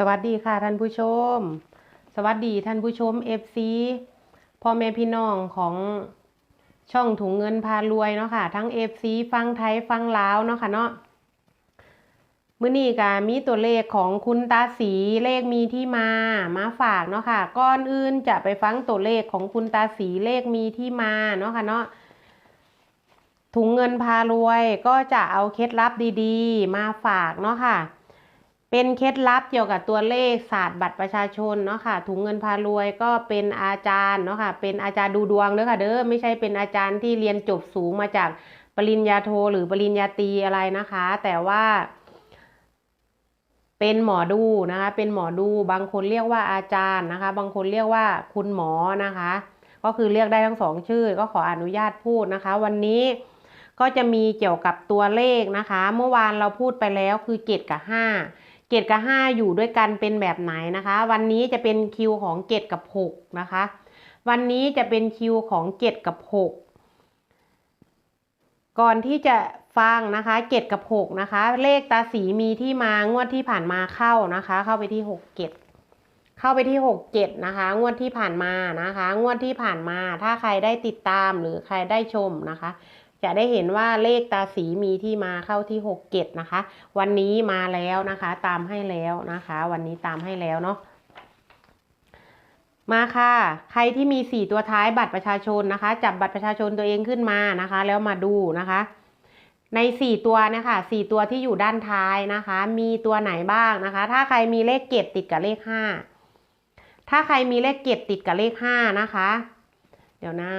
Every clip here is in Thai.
สวัสดีค่ะท่านผู้ชม สวัสดีท่านผู้ชม FC พ่อแม่พี่น้องของช่องถุงเงินพารวยเนาะค่ะ ทั้ง FC ฟังไทยฟังลาวเนาะค่ะเนาะมื้อนี้ก็มีตัวเลขของคุณตาสีเลขมีที่มามาฝากเนาะค่ะก่อนอื่นจะไปฟังตัวเลขของคุณตาสีเลขมีที่มาเนาะค่ะเนาะถุงเงินพารวยก็จะเอาเคล็ดลับดีๆ มาฝากเนาะค่ะ เป็นเคล็ดลับเกี่ยวกับตัวเลขศาสตร์บัตรประชาชนเนาะค่ะ ถุงเงินพารวยก็เป็นอาจารย์เนาะค่ะ เป็นอาจารย์ดูดวงเด้อค่ะเด้อ ไม่ใช่เป็นอาจารย์ที่เรียนจบสูงมาจากปริญญาโทหรือปริญญาตรีอะไรนะคะ แต่ว่า เป็นหมอดูนะคะ เป็นหมอดูบางคนเรียกว่าอาจารย์นะคะ บางคนเรียกว่าคุณหมอนะคะ ก็คือเรียกได้ทั้งสองชื่อ ก็ขออนุญาตพูดนะคะ วันนี้ก็จะมีเกี่ยวกับตัวเลขนะคะ เมื่อวานเราพูดไปแล้วคือเกตกับห้า เกตกับห้าอยู่ด้วยกันเป็นแบบไหนนะคะ วันนี้จะเป็นคิวของเกตกับหกนะคะ วันนี้จะเป็นคิวของเกตกับหกก่อนที่จะฟังนะคะเกตกับหกนะคะ เลขตาสีมีที่มางวดที่ผ่านมาเข้านะคะ เข้าไปที่หกเกตเข้าไปที่หกเจ็ดนะคะ งวดที่ผ่านมานะคะ งวดที่ผ่านมาถ้าใครได้ติดตามหรือใครได้ชมนะคะ จะได้เห็นว่าเลขตาสีมีที่มาเข้าที่หกเจ็ดนะคะ วันนี้มาแล้วนะคะ ตามให้แล้วนะคะ วันนี้ตามให้แล้วเนาะมาค่ะ ใครที่มีสี่ตัวท้ายบัตรประชาชนนะคะ จับบัตรประชาชนตัวเองขึ้นมานะคะ แล้วมาดูนะคะ ในสี่ตัวนะคะสี่ตัวที่อยู่ด้านท้ายนะคะ มีตัวไหนบ้างนะคะ ถ้าใครมีเลขเกตติดกับเลขห้าถ้าใครมีเลขเกตติดกับเลขห้านะคะ เดี๋ยวนะ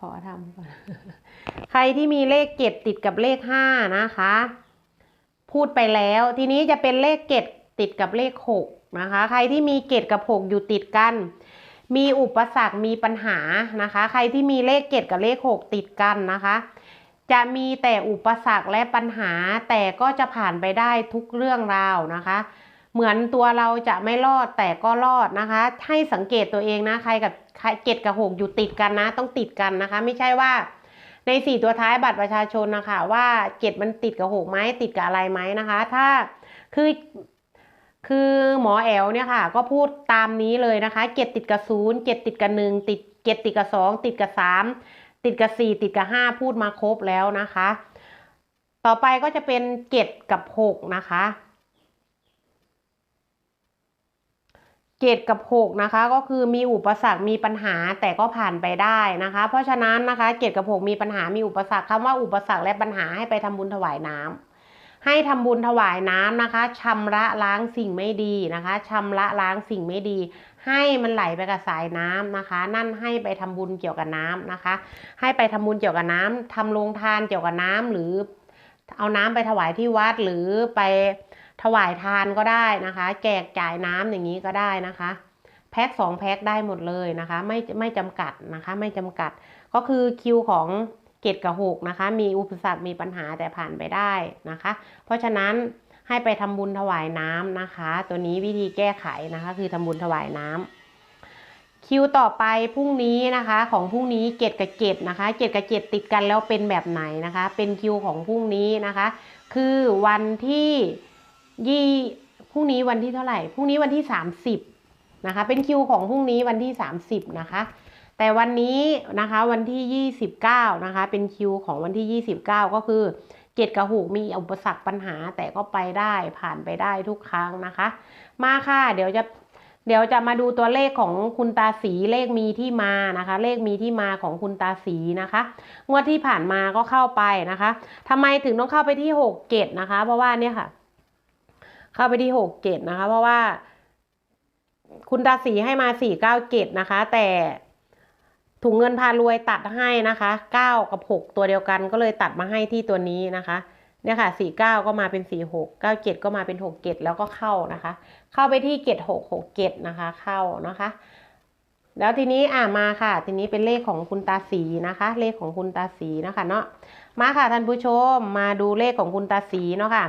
ขอทำก่อน ใครที่มีเลขเกตติดกับเลขห้านะคะ พูดไปแล้ว ทีนี้จะเป็นเลขเกตติดกับเลขหกนะคะ ใครที่มีเกตกับหกอยู่ติดกัน มีอุปสรรค มีปัญหานะคะ ใครที่มีเลขเกตกับเลขหกติดกันนะคะ จะมีแต่อุปสรรคและปัญหา แต่ก็จะผ่านไปได้ทุกเรื่องราวนะคะ เหมือนตัวเราจะไม่รอดแต่ก็รอดนะคะ ให้สังเกตตัวเองนะใครกับใครเกตกับหกอยู่ติดกันนะ ต้องติดกันนะคะ ไม่ใช่ว่าในสี่ตัวท้ายบัตรประชาชนนะคะว่าเกตมันติดกับหกไหมติดกับอะไรไหมนะคะ ถ้าคือคือหมอแอลเนี่ยค่ะ ก็พูดตามนี้เลยนะคะเกตติดกับศูนย์เกตติดกับหนึ่งติดเกตติดกับสองติดกับสามติดกับสี่ติดกับห้าพูดมาครบแล้วนะคะ ต่อไปก็จะเป็นเกตกับหกนะคะ เกตกับหกนะคะ ก็คือมีอุปสรรคมีปัญหาแต่ก็ผ่านไปได้นะคะ เพราะฉะนั้นนะคะ เกตกับหกมีปัญหามีอุปสรรคคำว่าอุปสรรคและปัญหาให้ไปทำบุญถวายน้ำให้ทำบุญถวายน้ำนะคะชำระล้างสิ่งไม่ดีนะคะชำระล้างสิ่งไม่ดี ให้มันไหลไปกับสายน้ำนะคะ นั่นให้ไปทำบุญเกี่ยวกับน้ำนะคะ ให้ไปทำบุญเกี่ยวกับน้ำทำโรงทานเกี่ยวกับน้ำหรือเอาน้ำไปถวายที่วัดหรือไป ถวายทานก็ได้นะคะ แจกจ่ายน้ำอย่างนี้ก็ได้นะคะ แพ็คสองแพ็คได้หมดเลยนะคะ ไม่ไม่จำกัดนะคะ ไม่จำกัด ก็คือคิวของเกตกับหกนะคะ มีอุปสรรคมีปัญหาแต่ผ่านไปได้นะคะ เพราะฉะนั้นให้ไปทำบุญถวายน้ำนะคะ ตัวนี้วิธีแก้ไขนะคะ คือทำบุญถวายน้ำคิวต่อไปพรุ่งนี้นะคะของพรุ่งนี้เกตกับเกตนะคะเกตกับเกตติดกันแล้วเป็นแบบไหนนะคะ เป็นคิวของพรุ่งนี้นะคะ คือวันที่ ยี่พรุ่งนี้วันที่เท่าไหร่พรุ่งนี้วันที่ 30นะคะเป็นคิวของพรุ่งนี้วันที่ 30นะคะแต่วันนี้นะคะวันที่ 29นะคะเป็นคิวของวันที่ 29 ก็คือเกตกับหูกมีอุปสรรคปัญหาแต่ก็ไปได้ผ่านไปได้ทุกครั้งนะคะ มาค่ะเดี๋ยวจะเดี๋ยวจะมาดูตัวเลขของคุณตาสีเลขมีที่มานะคะ เลขมีที่มาของคุณตาสีนะคะงวดที่ผ่านมาก็เข้าไปนะคะทำไมถึงต้องเข้าไปที่หกเกตนะคะ เพราะว่าเนี่ยค่ะ เข้าไปที่หกเกตนะคะ เพราะว่า คุณตาสีให้มาสี่เก้าเกตนะคะ แต่ถุงเงินพารวยตัดให้นะคะเก้ากับหกตัวเดียวกันก็เลยตัดมาให้ที่ตัวนี้นะคะเนี่ยค่ะสี่เก้าก็มาเป็นสี่หกเก้าเจ็ดก็มาเป็นหกเกตแล้วก็เข้านะคะ เข้าไปที่เกตหกหกเกตนะคะ เข้านะคะ แล้วทีนี้อ่ามาค่ะ ทีนี้เป็นเลขของคุณตาสีนะคะ เลขของคุณตาสีนะคะเนาะมาค่ะท่านผู้ชมมาดูเลขของคุณตาสีเนาะค่ะ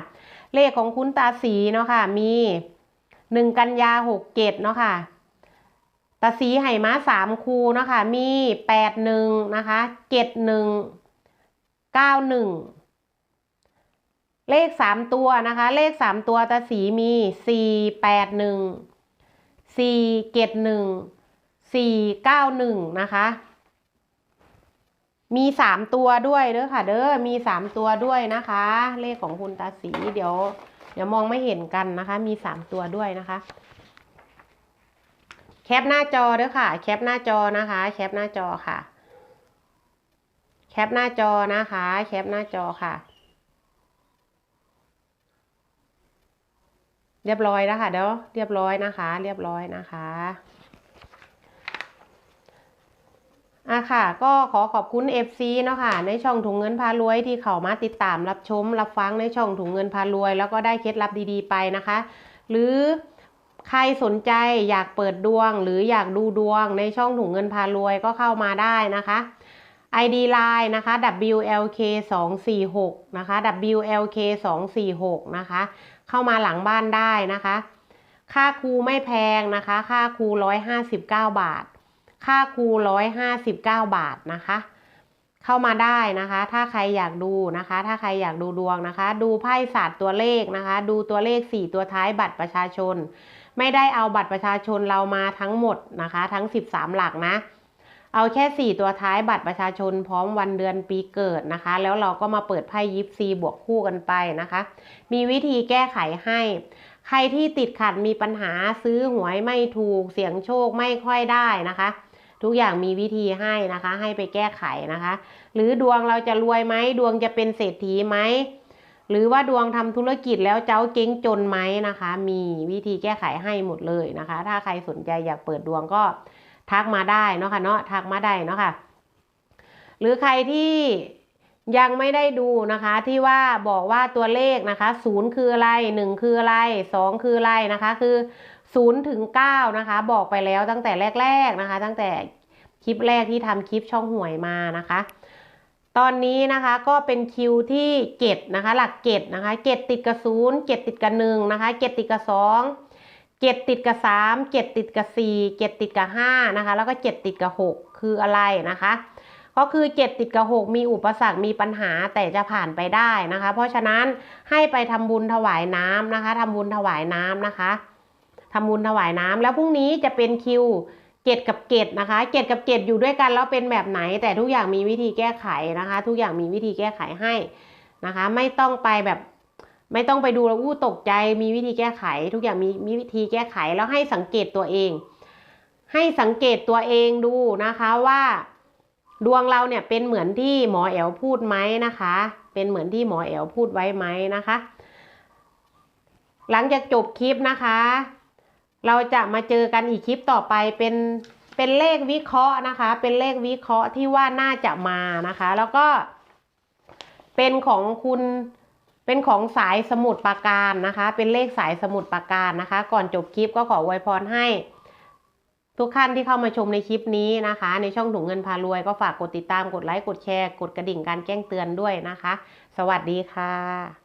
เลขของคุณตาสีเนาะค่ะมีหนึ่งกันยาหกเกตเนาะค่ะตาสีไห่ม้าสามคูเนาะค่ะมีแปดหนึ่งนะคะเกตหนึ่งเก้าหนึ่งเลขสามตัวนะคะ เลขสามตัวตาสีมีสี่แปดหนึ่งสี่เจ็ดหนึ่งสี่เก้าหนึ่งนะคะ มีสามตัวด้วยเด้อค่ะ เด้อมีสามตัวด้วยนะคะ เลขของคุณตาสีเดี๋ยว เดี๋ยวมองไม่เห็นกันนะคะ มีสามตัวด้วยนะคะ แคปหน้าจอเด้อค่ะ แคปหน้าจอนะคะ แคปหน้าจอค่ะ แคปหน้าจอนะคะ แคปหน้าจอค่ะ เรียบร้อยแล้วค่ะเดี๋ยวเรียบร้อยนะคะ เรียบร้อยนะคะอะ ค่ะ ก็ขอขอบคุณ FC เนาะค่ะ ในช่องถุงเงินพารวยที่เข้ามาติดตามรับชม รับฟังในช่องถุงเงินพารวย แล้วก็ได้เคล็ดลับดีๆไปนะคะ หรือใครสนใจอยากเปิดดวง หรืออยากดูดวงในช่องถุงเงินพารวยก็เข้ามาได้นะคะ ID Line นะคะ WLK 2 4 6นะคะ WLK 2 4 6นะคะ เข้ามาหลังบ้านได้นะคะ ค่าครูไม่แพงนะคะ ค่าครู159 บาท ค่าครู 159 บาทนะคะ เข้ามาได้นะคะ ถ้าใครอยากดูนะคะ ถ้าใครอยากดูดวงนะคะ ดูไพ่ศาสตร์ตัวเลขนะคะ ดูตัวเลข 4 ตัวท้ายบัตรประชาชน ไม่ได้เอาบัตรประชาชนเรามาทั้งหมดนะคะ ทั้ง 13 หลักนะ เอาแค่ 4 ตัวท้ายบัตรประชาชนพร้อมวันเดือนปีเกิดนะคะ แล้วเราก็มาเปิดไพ่ยิปซีบวกคู่กันไปนะคะ มีวิธีแก้ไขให้ใครที่ติดขัดมีปัญหาซื้อหวยไม่ถูกเสี่ยงโชคไม่ค่อยได้นะคะ ทุกอย่างมีวิธีให้นะคะ ให้ไปแก้ไขนะคะ หรือดวงเราจะรวยไหมดวงจะเป็นเศรษฐีไหมหรือว่าดวงทำธุรกิจแล้วเจ้าเจ๊งจนไหมนะคะ มีวิธีแก้ไขให้หมดเลยนะคะ ถ้าใครสนใจอยากเปิดดวงก็ทักมาได้เนาะค่ะเนาะทักมาได้เนาะค่ะ หรือใครที่ยังไม่ได้ดูนะคะที่ว่าบอกว่าตัวเลขนะคะศูนย์คืออะไรหนึ่งคืออะไรสองคืออะไรนะคะ คือ ศูนย์ถึงเก้านะคะ บอกไปแล้วตั้งแต่แรก ๆนะคะ ตั้งแต่คลิปแรกที่ทำคลิปช่องหวยมานะคะ ตอนนี้นะคะก็เป็นคิวที่เจ็ดนะคะ หลักเจ็ดนะคะเจ็ดติดกับศูนย์เจ็ดติดกับหนึ่งนะคะเจ็ดติดกับสองเจ็ดติดกับสามเจ็ดติดกับสี่เจ็ดติดกับห้านะคะ แล้วก็เจ็ดติดกับหกคืออะไรนะคะ ก็คือเจ็ดติดกับหกมีอุปสรรคมีปัญหาแต่จะผ่านไปได้นะคะ เพราะฉะนั้นให้ไปทำบุญถวายน้ำนะคะทำบุญถวายน้ำนะคะ ทำบุญถวายน้ำแล้วพรุ่งนี้จะเป็นคิวเจ็ดกับเจ็ดนะคะเจ็ดกับเจ็ดอยู่ด้วยกันแล้วเป็นแบบไหน แต่ทุกอย่างมีวิธีแก้ไขนะคะ ทุกอย่างมีวิธีแก้ไขให้นะคะ ไม่ต้องไปแบบไม่ต้องไปดูแล้วอู้ตกใจมีวิธีแก้ไข ทุกอย่างมีมีวิธีแก้ไขแล้วให้สังเกตตัวเอง ให้สังเกตตัวเองดูนะคะว่าดวงเราเนี่ยเป็นเหมือนที่หมอแอลพูดไหมนะคะ เป็นเหมือนที่หมอแอลพูดไว้ไหมนะคะ หลังจากจบคลิปนะคะ เราจะมาเจอกันอีกคลิปต่อไปเป็นเป็นเลขวิเคราะห์นะคะ เป็นเลขวิเคราะห์ที่ว่าน่าจะมานะคะ แล้วก็เป็นของคุณเป็นของสายสมุดปาการนะคะ เป็นเลขสายสมุดปาการนะคะ ก่อนจบคลิปก็ขออวยพรให้ ทุกท่านที่เข้ามาชมในคลิปนี้นะคะ ในช่องถุงเงินพารวยก็ฝากกดติดตามกดไลค์กดแชร์ กดกระดิ่งการแจ้งเตือนด้วยนะคะ สวัสดีค่ะ